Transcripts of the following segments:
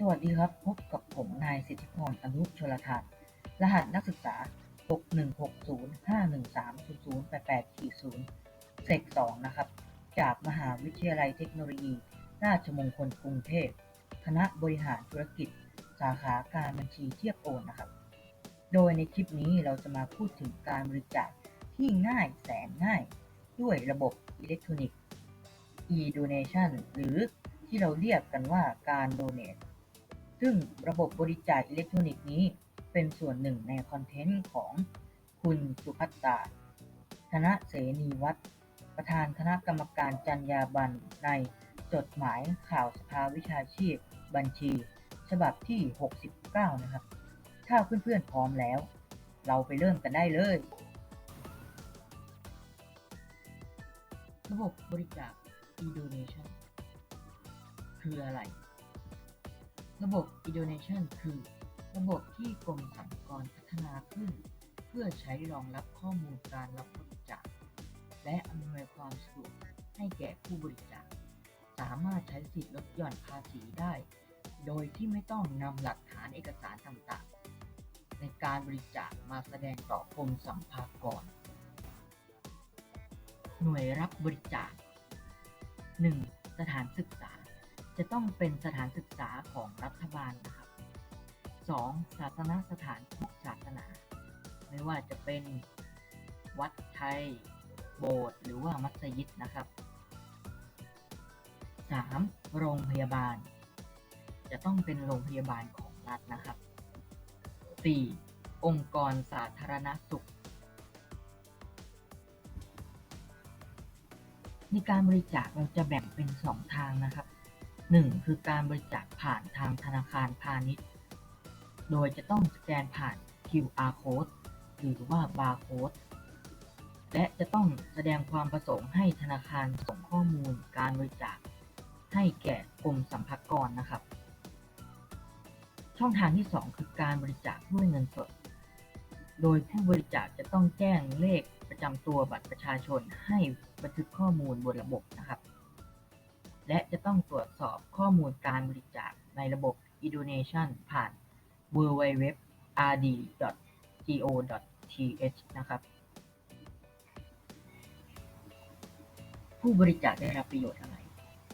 สวัสดีครับ พบกับผมนายสิทธิพรอนุชลทานรหัสนักศึกษา 6160513088-0เซก2นะครับ จากมหาวิทยาลัยเทคโนโลยี ราชมงคลกรุงเทพ คณะบริหารธุรกิจ สาขาการบัญชีเทียบโอนนะครับ โดยในคลิปนี้เราจะมาพูดถึงการบริจาคที่ง่ายแสนง่าย ด้วยระบบอิเล็กทรอนิกส์ e-donation หรือที่เราเรียกกันว่าการ donate ซึ่งระบบบริจาคอิเล็กทรอนิกส์นี้ เป็นส่วนหนึ่งในคอนเทนต์ของคุณสุภัตตาธนเสนีวัฒน์ประธานคณะกรรมการจรรยาบรรณในจดหมายข่าวสภาวิชาชีพ บัญชี ฉบับที่ 69 นะครับ ถ้าเพื่อนๆพร้อมแล้ว เราไปเริ่มกันได้เลย ระบบบริจาค e-donation คืออะไร ระบบ e-donation คือ ระบบที่กรมสรรพากรพัฒนาขึ้น เพื่อใช้รองรับข้อมูลการรับบริจาคและอำนวยความสะดวกให้แก่ผู้บริจาคสามารถใช้สิทธิลดหย่อนภาษีได้ โดยที่ไม่ต้องนำหลักฐานเอกสารต่างๆ ในการบริจาคมาแสดงต่อกรมสรรพากร หน่วยรับบริจาค 1. สถานศึกษา จะต้องเป็นสถานศึกษาของรัฐบาลนะครับ 2. ศาสนสถานทุกศาสนา ไม่ว่าจะเป็นวัดไทย โบสถ์หรือว่ามัสยิดนะครับ 3. โรงพยาบาล จะต้องเป็นโรงพยาบาลของรัฐนะครับ 4. องค์กรสาธารณสุข ในการบริจาคเราจะแบ่งเป็น 2 ทางนะครับ 1. คือการบริจาคผ่านทางธนาคารพาณิชย์ โดยจะต้องสแกนผ่าน QR code หรือว่า barcode และจะต้องแสดงความประสงค์ให้ธนาคารส่งข้อมูลการบริจาคให้แก่กรมสรรพากรนะครับ ช่องทางที่ 2 คือการบริจาคด้วยเงินสด โดยผู้บริจาคจะต้องแจ้งเลขประจำตัวบัตรประชาชนให้บันทึกข้อมูลบนระบบนะครับ และจะต้องตรวจสอบข้อมูลการบริจาคในระบบ e-donation ผ่าน www.rd.go.th นะครับ ผู้บริจาคได้รับประโยชน์อะไร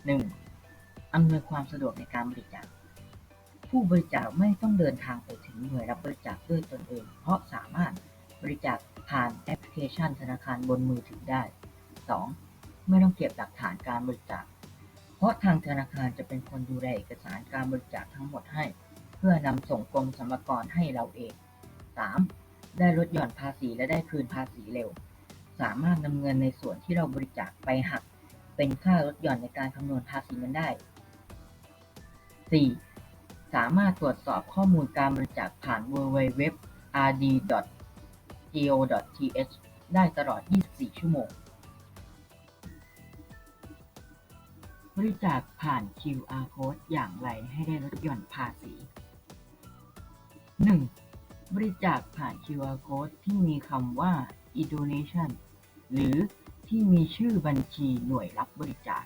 1. อำนวยความสะดวกในการบริจาค ผู้บริจาคไม่ต้องเดินทางไปถึงหน่วยรับบริจาคด้วยตนเอง เพราะสามารถบริจาคผ่านแอปพลิเคชันธนาคารบนมือถือได้ 2. ไม่ต้องเก็บหลักฐานการบริจาค ราะทางธนาคารจะเป็นคนดูแลเอกสารการบริจาคทั้งหมดให้ เพื่อนำส่งกรมสรรพากรให้เราเอง 3. ได้ลดหย่อนภาษีและได้คืนภาษีเร็ว สามารถนำเงินในส่วนที่เราบริจาคไปหัก เป็นค่าลดหย่อนในการคำนวณภาษีเงินได้ 4. สามารถตรวจสอบข้อมูลการบริจาคผ่าน www.rd.go.th ได้ตลอด 24 ชั่วโมง บริจาคผ่าน QR code อย่างไรให้ได้ลดหย่อนภาษี 1. บริจาคผ่าน QR code ที่มีคำว่า e-donation หรือที่มีชื่อบัญชีหน่วยรับบริจาค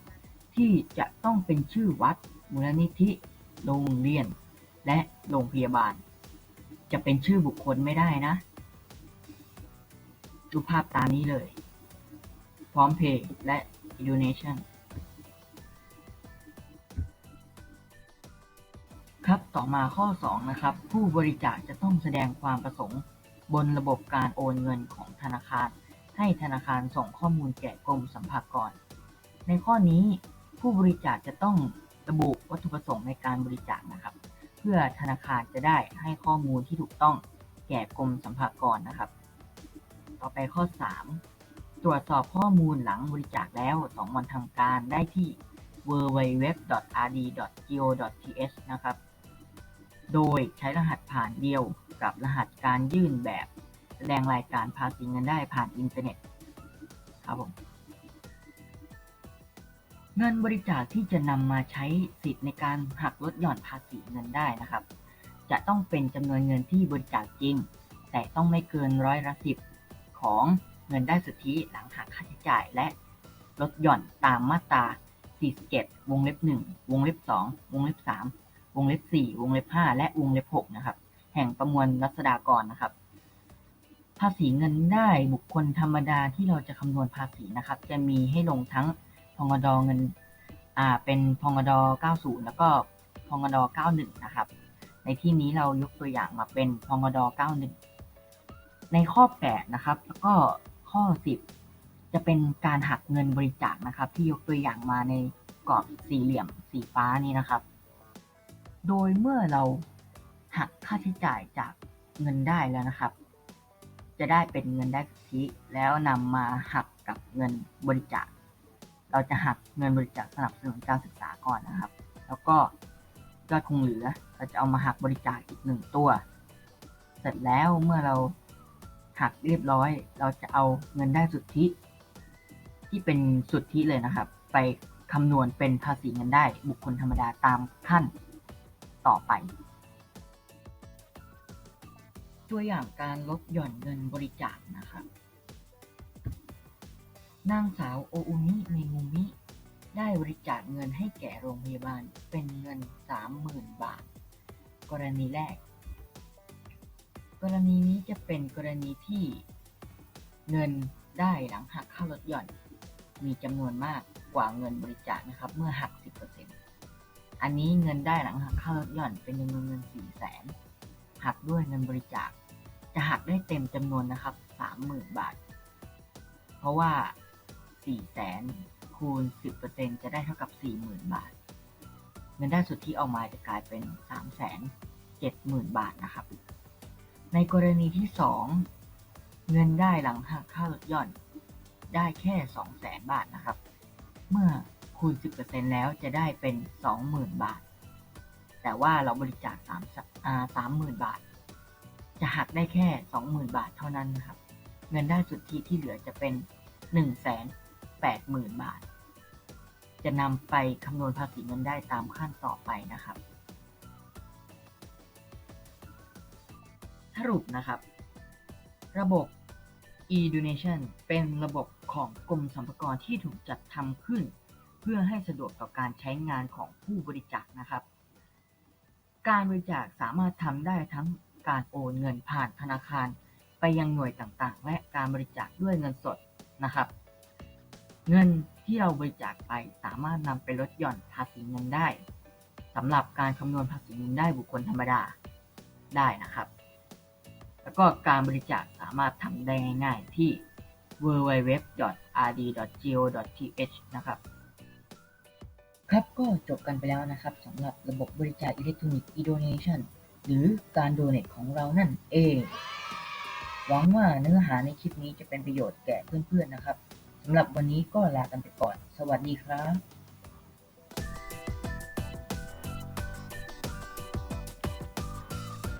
ที่จะต้องเป็นชื่อวัด มูลนิธิ โรงเรียน และโรงพยาบาล จะเป็นชื่อบุคคลไม่ได้นะ ดูภาพตามนี้เลย พร้อมเพย์และ e-donation ต่อมาข้อ 2 นะครับ ผู้บริจาคจะต้องแสดงความประสงค์ บนระบบการโอนเงินของธนาคาร ให้ธนาคารส่งข้อมูลแก่กรมสรรพากร ในข้อนี้ผู้บริจาคจะต้องระบุวัตถุประสงค์ในการบริจาคนะครับ เพื่อธนาคารจะได้ให้ข้อมูลที่ถูกต้องแก่กรมสรรพากรนะครับ ต่อไปข้อ 3 ตรวจสอบข้อมูลหลังบริจาคแล้ว 2 วันทำการได้ที่ www.rd.go.th นะครับ โดยใช้รหัสผ่านเดียวกับรหัสการยื่นแบบแสดงรายการภาษีเงินได้ผ่านอินเทอร์เน็ตครับผมเงินบริจาคที่จะนำมาใช้สิทธิ์ในการหักลดหย่อนภาษีเงินได้นะครับ จะต้องเป็นจำนวนเงินที่บริจาคจริง แต่ต้องไม่เกินร้อยละสิบของเงินได้สุทธิหลังหักค่าใช้จ่ายและลดหย่อนตามมาตรา 47 วงเล็บ 1 วงเล็บ 2 วงเล็บ 3 วงเล็บ4วงเล็บ5และวงเล็บ6นะครับ แห่งประมวลรัษฎากรนะครับ ภาษีเงินได้บุคคลธรรมดาที่เราจะคำนวณภาษีนะครับ จะมีให้ลงทั้งพงดเงินอ่าเป็นพงด90 แล้วก็พงด91นะครับ ในที่นี้เรายกตัวอย่างมาเป็นพงด91 ในข้อ 8 นะครับ แล้วก็ข้อ 10 จะเป็นการหักเงินบริจาคนะครับ ที่ยกตัวอย่างมาในกรอบสี่เหลี่ยมสีฟ้านี้นะครับ โดยเมื่อเราหักค่าใช้จ่ายจากเงินได้แล้วนะครับ จะได้เป็นเงินได้สุทธิแล้วนำมาหักกับเงินบริจาค เราจะหักเงินบริจาคสนับสนุนการศึกษาก่อนนะครับ แล้วก็ยอดคงเหลือเราจะเอามาหักบริจาคอีกหนึ่งตัว เสร็จแล้วเมื่อเราหักเรียบร้อย เราจะเอาเงินได้สุทธิ ที่เป็นสุทธิเลยนะครับ ไปคำนวณเป็นภาษีเงินได้บุคคลธรรมดาตามขั้น ต่อไป ตัวอย่างการลดหย่อนเงินบริจาคนะครับนางสาวโออุมิเมงูมิ ได้บริจาคเงินให้แก่โรงพยาบาลเป็นเงิน 30,000 บาท กรณีแรก กรณีนี้จะเป็นกรณีที่เงินได้หลังหักค่าลดหย่อน มีจำนวนมากกว่าเงินบริจาคนะครับ เมื่อหัก 10% อันนี้เงินได้หลังหักค่าลดหย่อนเป็นจำนวนเงิน4 0 0 0 0 0หักด้วยเงินบริจาค จะหักได้เต็มจำนวนนะครับ30,000บาท เพราะว่า400,000คูณ10%จะได้เท่ากับ40,000บาท เงินได้สุดที่ออกมาจะกลายเป็น370,000บาทนะครับ ในกรณีที่2เงินได้หลังหักค่าลดหย่อนได้แค่200,000บาทนะครับ เมื่อ คูณ 10%แล้วจะได้เป็น 20,000 บาท แต่ว่าเราบริจาค3อ่า30,000 บาท จะหักได้แค่ 20,000 บาทเท่านั้นนะครับ เงินได้สุทธิที่เหลือจะเป็น 180,000 บาท จะนำไปคำนวณภาษีเงินได้ตามขั้นต่อไปนะครับ สรุปนะครับ ระบบ e-donation เป็นระบบของกรมสรรพากรที่ถูกจัดทำขึ้น เพื่อให้สะดวกต่อการใช้งานของผู้บริจาคนะครับ การบริจาคสามารถทำได้ทั้งการโอนเงินผ่านธนาคาร ไปยังหน่วยต่างๆ และการบริจาคด้วยเงินสดนะครับ เงินที่เราบริจาคไปสามารถนำไปลดหย่อนภาษีเงินได้สำหรับการคำนวณภาษีเงินได้บุคคลธรรมดาได้นะครับ แล้วก็การบริจาคสามารถทำได้ง่ายๆที่ www.rd.go.th นะครับ ครับก็จบกันไปแล้วนะครับสำหรับระบบบริจาคอิเล็กทรอนิกส์ e-donation หรือการโดเนทของเรานั่นเอง หวังว่าเนื้อหาในคลิปนี้จะเป็นประโยชน์แก่เพื่อนๆนะครับสำหรับวันนี้ก็ลากันไปก่อน สวัสดีครับ